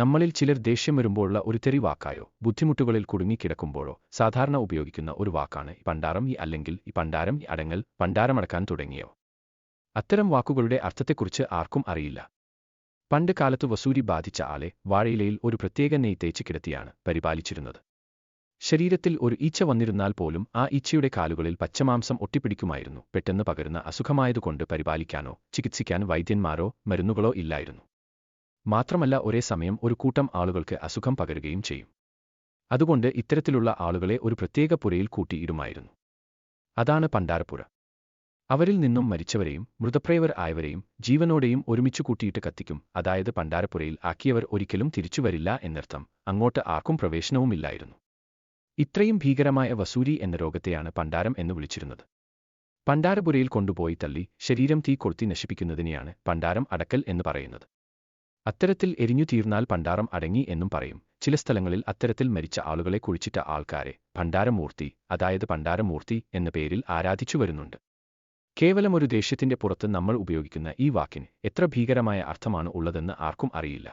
നമ്മളിൽ ചിലർ ദേഷ്യം വരുമ്പോഴുള്ള ഒരു തെറി വാക്കായോ ബുദ്ധിമുട്ടുകളിൽ കുടുങ്ങിക്കിടക്കുമ്പോഴോ സാധാരണ ഉപയോഗിക്കുന്ന ഒരു വാക്കാണ് പണ്ടാരം ഈ അല്ലെങ്കിൽ ഈ പണ്ടാരം ഈ അടങ്ങൽ പണ്ടാരമടക്കാൻ തുടങ്ങിയോ. അത്തരം വാക്കുകളുടെ അർത്ഥത്തെക്കുറിച്ച് ആർക്കും അറിയില്ല. പണ്ട് കാലത്ത് വസൂരി ബാധിച്ച ആളെ വാഴയിലയിൽ ഒരു പ്രത്യേക നെയ് തേച്ച് കിടത്തിയാണ് പരിപാലിച്ചിരുന്നത്. ശരീരത്തിൽ ഒരു ഈച്ച വന്നിരുന്നാൽ പോലും ആ ഈച്ചയുടെ കാലുകളിൽ പച്ചമാംസം ഒട്ടിപ്പിടിക്കുമായിരുന്നു. പെട്ടെന്ന് പകരുന്ന അസുഖമായതുകൊണ്ട് പരിപാലിക്കാനോ ചികിത്സിക്കാൻ വൈദ്യന്മാരോ മരുന്നുകളോ ഇല്ലായിരുന്നു. മാത്രമല്ല ഒരേ സമയം ഒരു കൂട്ടം ആളുകൾക്ക് അസുഖം പകരുകയും ചെയ്യും. അതുകൊണ്ട് ഇത്തരത്തിലുള്ള ആളുകളെ ഒരു പ്രത്യേക പുരയിൽ കൂട്ടിയിടുമായിരുന്നു. അതാണ് പണ്ടാരപ്പുര അവരിൽ നിന്നും മരിച്ചവരെയും മൃതപ്രയവർ ആയവരെയും ജീവനോടെയും ഒരുമിച്ചു കൂട്ടിയിട്ട് കത്തിക്കും. അതായത് പണ്ടാരപ്പുരയിൽ ആക്കിയവർ ഒരിക്കലും തിരിച്ചുവരില്ല എന്നർത്ഥം. അങ്ങോട്ട് ആർക്കും പ്രവേശനവുമില്ലായിരുന്നു. ഇത്രയും ഭീകരമായ വസൂരി എന്ന രോഗത്തെയാണ് പണ്ടാരം എന്ന് വിളിച്ചിരുന്നത്. പണ്ടാരപുരയിൽ കൊണ്ടുപോയി തള്ളി ശരീരം തീ കൊളുത്തി നശിപ്പിക്കുന്നതിനെയാണ് പണ്ടാരം അടക്കൽ എന്ന് പറയുന്നത്. അത്തരത്തിൽ എരിഞ്ഞു തീർന്നാൽ പണ്ടാരം അടങ്ങി എന്നും പറയും. ചില സ്ഥലങ്ങളിൽ അത്തരത്തിൽ മരിച്ച ആളുകളെ കുഴിച്ചിട്ട ആൾക്കാരെ ഭണ്ഡാരമൂർത്തി അതായത് പണ്ടാരമൂർത്തി എന്ന പേരിൽ ആരാധിച്ചു വരുന്നുണ്ട്. കേവലം ഒരു ദേഷ്യത്തിന്റെ പുറത്ത് നമ്മൾ ഉപയോഗിക്കുന്ന ഈ വാക്കിന് എത്ര ഭീകരമായ അർത്ഥമാണ് ഉള്ളതെന്ന് ആർക്കും അറിയില്ല.